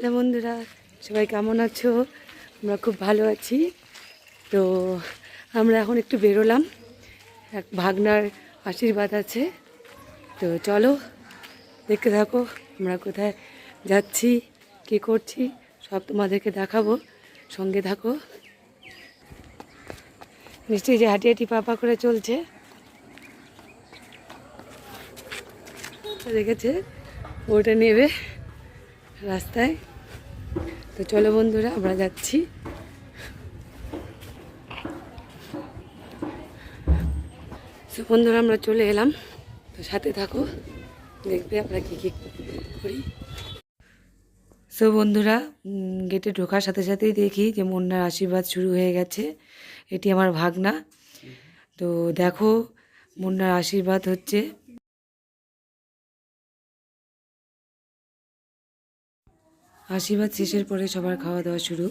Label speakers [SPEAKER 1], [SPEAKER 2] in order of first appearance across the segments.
[SPEAKER 1] Hello বন্ধুরা, সবাই কেমন আছো? আমরা খুব ভালো আছি। তো আমরা এখন একটু বেরোলাম। এক ভাগনার আশীর্বাদ আছে। তো চলো, দেখতে থাকো, আমরা কোথায় যাচ্ছি, কী করছি, সব তোমাদেরকে দেখাবো। সঙ্গে থাকো। নিশ্চয়ই যে হাঁটি হাঁটি পাপা করে চলছে। দেখেছে? ওটা নেবে রাস্তায়। তো চলো বন্ধুরা, আমরা যাচ্ছি। তো বন্ধুরা, আমরা চলে এলাম। তো সাথে থাকো দেখবে আমরা কী কী করি। সো বন্ধুরা গেটে ঢোকার সাথে সাথেই দেখি যে মুন্নার আশীর্বাদ শুরু হয়ে গেছে। এটি আমার ভাগনা। তো দেখো, মুন্নার আশীর্বাদ হচ্ছে আশীর্বাদ শেষের পরে সবার খাওয়া দাওয়া শুরু।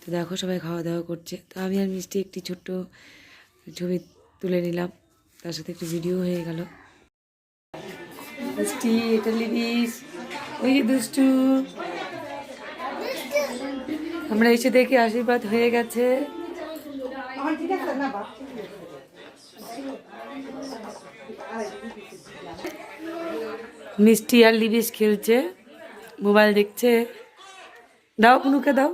[SPEAKER 1] তো দেখো সবাই খাওয়া দাওয়া করছে। তো আমি আর মিষ্টি একটি ছোট্ট ছবি তুলে নিলাম। তার সাথে একটু ভিডিও হয়ে গেল। মিষ্টি এটা ওই দুষ্টু। আমরা এসে দেখি আশীর্বাদ হয়ে গেছে। মিষ্টি আর লিবিস খেলছে। মোবাইল দেখছে। দাও মুনুকে দাও।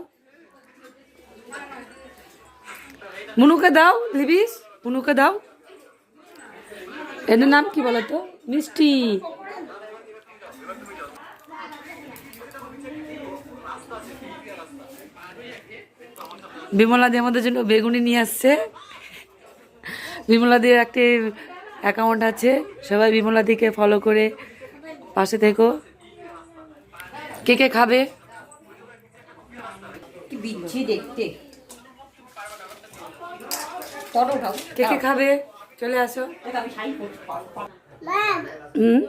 [SPEAKER 1] মুনুকে দাও লিবিস মুনুকে দাও। এর নাম কি বলো তো মিষ্টি। বিমলা দি আমাদের জন্য বেগুনি নিয়ে আসছে। বিমলা দির একটি অ্যাকাউন্ট আছে। সবাই বিমলা দিকে ফলো করে পাশে থেকো। কে কে খাবে?
[SPEAKER 2] কি বিচ্ছি দেখতে।
[SPEAKER 1] কে কে খাবে? চলে আসো। হুম?